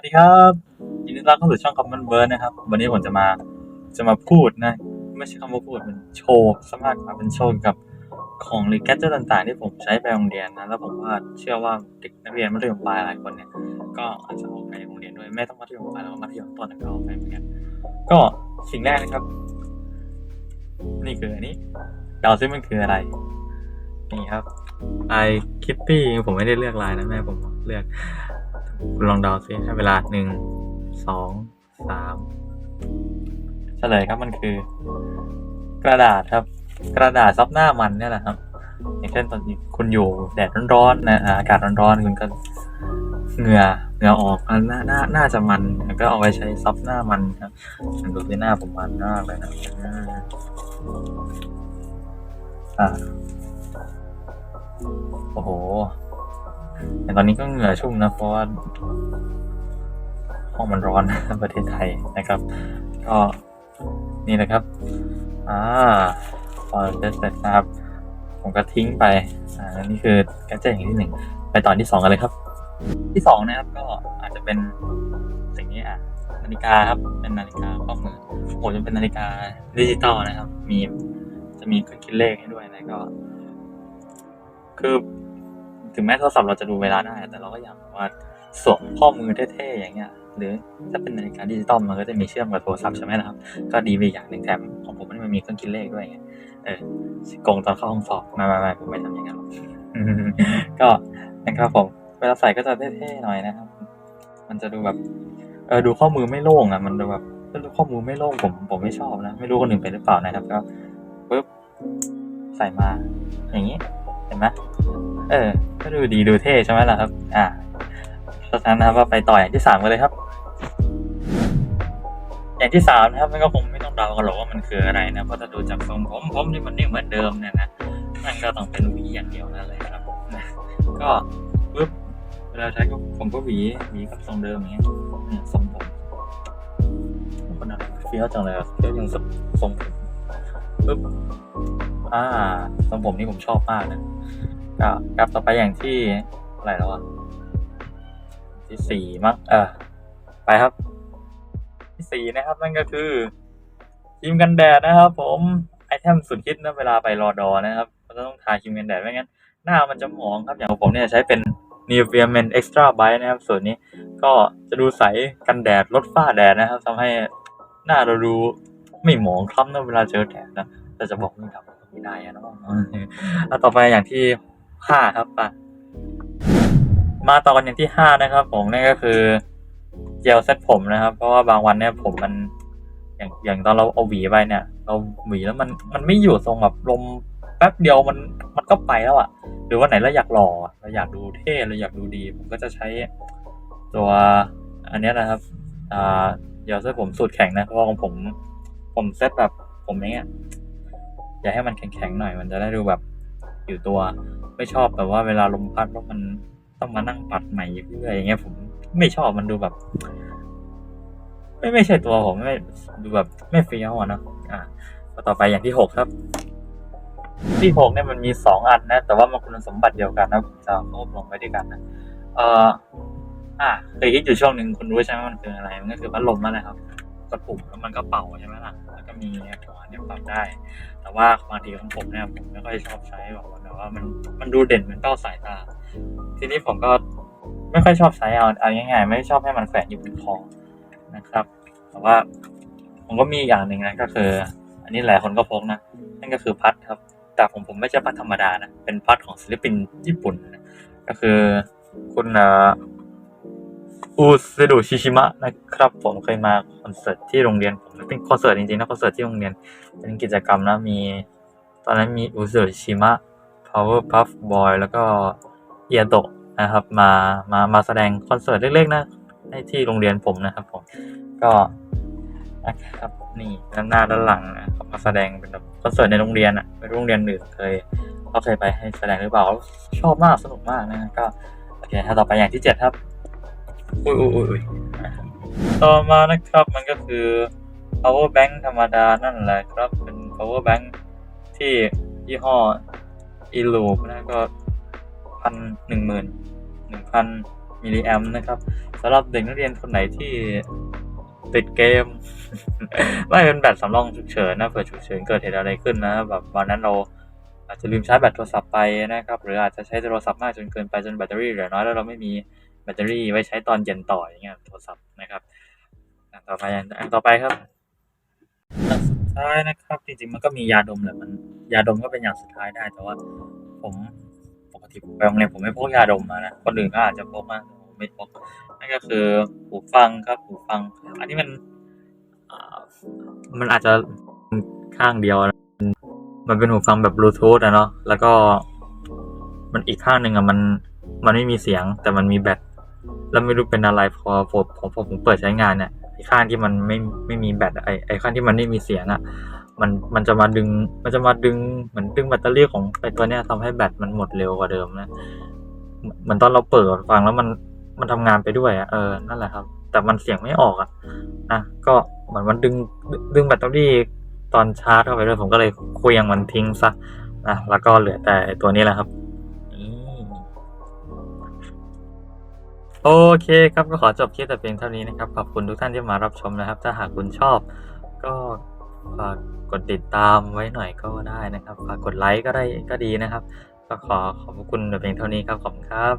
วัสดีครับยินดีต้อนรับเข้าสู่ช่องคอมมอนเบิร์ดนะครับ วันนี้ผมจะมาจะมาพูดนะไม่ใช่คำว่าพูดมันโชว์สมากกว่าเป็นโชว์กับของหรือแกดเจตต่างๆ ที่ผมใช้ไปโรงเรียนนะแล้วผมว่าเชื่อว่าเด็กนักเรียนมัธยมปลายหลายคนเนี่ยก็อาจจะเอาไปโรงเรียนด้วยไม่ต้องมัธยมปลายแล้วมัธยมต้นก็เอาไปเหมือนกันก็สิ่งแรกนะครับ นี่คืออันนี้เดาซิมันคืออะไรนี่ครับไอคิปปี้ผมไม่ได้เลือกลายนะแม่ผมเลือก ลองเดาซิให้เวลาหนึ่งสองสามเฉลยครับมันคือ กระดาษครับ กระดาษซับหน้ามันเนี่ยแหละครับ อย่างเช่นตอนนี้คุณอยู่แดดร้อนๆนะอากาศร้อนๆคุณก็เหงื่อเหงื่อออกอะน่าหน่าน่าจะมันก็เอาไว้ใช้ซับหน้ามันครับดูที่หน้าผมมันมากเลยนะอ่าโอ้โห แต่ตอนนี้ก็เหงื่อชุ่มนะ เพราะว่าห้องมันร้อนประเทศไทยนะครับ ก็นี่นะครับ อ่าพอเสร็จนะครับ ผมก็ทิ้งไป อ่า นี่คือแกดเจ็ตอย่างที่หนึ่ง ไปตอนที่สองกันเลยครับ ที่สองนะครับก็อาจจะเป็นสิ่งนี้อะนาฬิกาครับเป็นนาฬิกาข้อมือผมจะเป็นนาฬิกาดิจิตอลนะครับ มีจะมีเครื่องคิดเลขให้ด้วยนะก็ คือ ถึงแม้โทรศัพท์เราจะดูเวลาได้ แต่เราก็อยากว่าสวมข้อมือเท่ๆอย่างเงี้ย หรือถ้าเป็นนาฬิกาดิจิตอลมันก็จะมีเชื่อมกับโทรศัพท์ใช่ไหมล่ะครับ ก็ดีไปอีกอย่างหนึ่งแถมของผมมันมีเครื่องคิดเลขด้วยไงเออโกงตอนเข้าห้องสอบมาไม่ผมไม่ทำอย่างนั้นหรอกก็นะครับผมเวลาใส่ก็จะเท่ๆหน่อยนะครับ มันจะดูแบบเออดูข้อมือไม่โล่งอะ มันดูแบบดูข้อมือไม่โล่งผมผมไม่ชอบนะ ไม่รู้คนอื่นเป็นหรือเปล่านะครับก็ปึ๊บใส่มาอย่างนี้ เห็นไหมเออ ก็ดูดีดูเท่ใช่ไหมล่ะครับ อ่าเพราะฉะนั้นนะครับว่าไปต่ออย่างที่สามกันเลยครับ อย่างที่สามนะครับมันก็คงไม่ต้องเดากันหรอกว่ามันคืออะไรนะเพราะถ้าดูจากทรงผมผมนี่มันนี่งเหมือนเดิมเนี่ยนะมันก็ต้องเป็นหวีอย่างเดียวนั่นเลยครับก็ปึ๊บเวลาใช้ก็ผมก็หวีหวีกับทรงเดิมอย่างเงี้ยเนี่ยทรงผมคนอะไรเฟี้ยวจังเลยอะเฟี้ยวยังทรงผม ปึ๊บอ่าทรงผมนี่ผมชอบมากนะก็กลับต่อไปอย่างที่อะไรแล้วอะที่สี่มั้งเออไปครับ ที่สี่นะครับ นั่นก็คือครีมกันแดดนะครับ ผมไอเทมสุดฮิตนะเวลาไปรอดอนะครับเราต้องทาครีมกันแดดไม่งั้นหน้ามันจะหมองครับอย่างของผมเนี่ยใช้เป็น Nivea Men Extra Bright นะครับ ส่วนนี้ก็จะดูใสกันแดดลดฝ้าแดดนะครับทำให้หน้าเราดู ไม่หมองคล้ำนะเวลาเจอแดดนะแต่จะบอกไม่ทำไม่ได้อะเนาะแล้วต่อไปอย่างที่ห้าครับปะมาต่อกันอย่างที่ห้านะครับ ผมนั่นก็คือเจลเซ็ตผมนะครับ เพราะว่าบางวันเนี่ยผมมัน อย่างอย่างตอนเราเอาหวีไปเนี่ย เราหวีแล้วมันมันไม่อยู่ทรงแบบลมแป๊บเดียวมันมันก็ไปแล้วอะ่ะ หรือว่าไหนเราอยากหล่ออะเราอยากดูเท่เราอยากดูดี ผมก็จะใช้ตัวอันเนี้ยนะครับ อ่าเจลเซ็ตผมสูตรแข็งนะเพราะว่าของผม ผมเซตแบบผมอย่างเงี้ยอยากให้มันแข็งๆหน่อย มันจะได้ดูแบบอยู่ตัว ไม่ชอบแบบว่าเวลาลมพัดแล้วมันต้องมานั่งปัดใหม่เรื่อยอย่างเงี้ย ผมไม่ชอบมันดูแบบ ไม่ไม่ใช่ตัวผมไม่ดูแบบไม่เฟี้ยวอะเนะอ่าต่อไปอย่างที่หกครับ ที่หกเนี่ยมันมีสองอันนะ แต่ว่ามันคุณสมบัติเดียวกันนะผมจะเอารวบรวมไว้ด้วยกันนะเอ่ออ่าเคยคิดอยู่ช่วงหนึ่งคุณรู้ใช่ไหมมันคืออะไร มันก็คือพัดลมนั่นแหละครับ กดปุ่มแล้วมันก็เป่าใช่ไหมล่ะ แล้วก็มีหัวเนี่ยปรับได้ แต่ว่าบางทีของผมเนี่ยผมไม่ค่อยชอบใช้แบบว่าแบบว่ามันมันดูเด่นเหมือนเต้าสายตา ทีนี้ผมก็ไม่ค่อยชอบใช้เอาเอาง่ายๆ ไม่ชอบให้มันแฝงอยู่บนคอนะครับ แต่ว่าผมก็มีอย่างหนึ่งนะก็คือ อันนี้หลายคนก็พกนะนั่นก็คือพัดครับ แต่ผมผมไม่ใช่พัดธรรมดานะเป็นพัดของศิลปินญี่ปุ่นนะก็คือคุณเอ่อ อูซึดุชิชิมะนะครับผมเคยมาคอนเสิร์ตที่โรงเรียนผมเป็นคอนเสิร์ตจริงๆนะคอนเสิร์ตที่โรงเรียนเป็นกิจกรรมนะมีตอนนั้นมีอุซึชิมะ Power Puff Boy แล้วก็เอียโตะนะครับ มามามาแสดงคอนเสิร์ตเล็กๆนะในที่โรงเรียนผมนะครับผมก็นะครับนี่ด้านหน้าด้านหลังนะครับมาแสดงเป็นแบบคอนเสิร์ตในโรงเรียนอะเป็นโรงเรียนอื่นเคยเขาเคยไปให้แสดงหรือเปล่าชอบมากสนุกมากนะก็โอเคถ้าต่อไปอย่างที่เจ็ดครับ อุ้ยอุ้ยอุ้ยต่อมานะครับมันก็คือ power bank ธรรมดานั่นแหละครับ เป็น power bank ที่ยี่ห้อ e l o o p นะก็พันหนึ่งหมื่นหนึ่งพันมิลลิแอมนะครับสำหรับเด็กนักเรียนคนไหนที่ติดเกม ไม่เป็นแบตสำรองฉุกเฉินนะเผื่อฉุกเฉินเกิดเหตุอะไรขึ้นนะแบบวันนั้นเราอาจจะลืมชาร์จแบตโทรศัพท์ไปนะครับ หรืออาจจะใช้โทรศัพท์มากจนเกินไปจนแบตเตอรี่เหลือน้อยแล้วเราไม่มี ตเตอรี่ไว้ใช้ตอนเย็นต่ออย่างเงี้ยโทรศัพท์นะครับต่อไปอันต่อไปครับอันสุดท้ายนะครับ จริงๆมันก็มียาดมแหละมัน ยาดมก็เป็นอย่างสุดท้ายได้แต่ว่า ผมปกติผมไปโรงเรียนผมไม่พกยาดมมานะคนอื่นก็อาจจะพกมาผมไม่พกนั่นก็คือหูฟังครับหูฟัง อันนี้มันมันอาจจะข้างเดียวนะมันเป็นหูฟังแบบบลูทูธอะเนาะแล้วก็ มันอีกข้างหนึ่งอะมันมันไม่มีเสียงแต่มันมีแบต แล้วไม่รู้เป็นอะไรพอผมพอพอผมเปิดใช้งานเนี่ยไอ้ข้างที่มันไม่ไม่มีแบตไอ้ไอ้ข้างที่มันไม่มีเสียงอะมันมันจะมาดึงมันจะมาดึงเหมือนดึงแบตเตอรี่ของไอ้ตัวเนี้ยทำให้แบตมันหมดเร็วกว่าเดิมนะเหมือนตอนเราเปิดฟังแล้วมันมันทำงานไปด้วยอะเออนั่นแหละครับ แต่มันเสียงไม่ออกอะนะก็เหมือนมันดึงดึงแบตเตอรี่ตอนชาร์จเข้าไปด้วยผมก็เลยเคลียงมันทิ้งซะนะแล้วก็เหลือแต่ตัวนี้แหละครับ โอเคครับก็ขอจบคลิปแต่เพียงเท่านี้นะครับ ขอบคุณทุกท่านที่มารับชมนะครับ ถ้าหากคุณชอบ ก็ฝากกดติดตามไว้หน่อยก็ได้นะครับ ฝากกดไลค์ก็ได้ก็ดีนะครับ ก็ขอขอบคุณแต่เพียงเท่านี้ครับ ขอบคุณครับ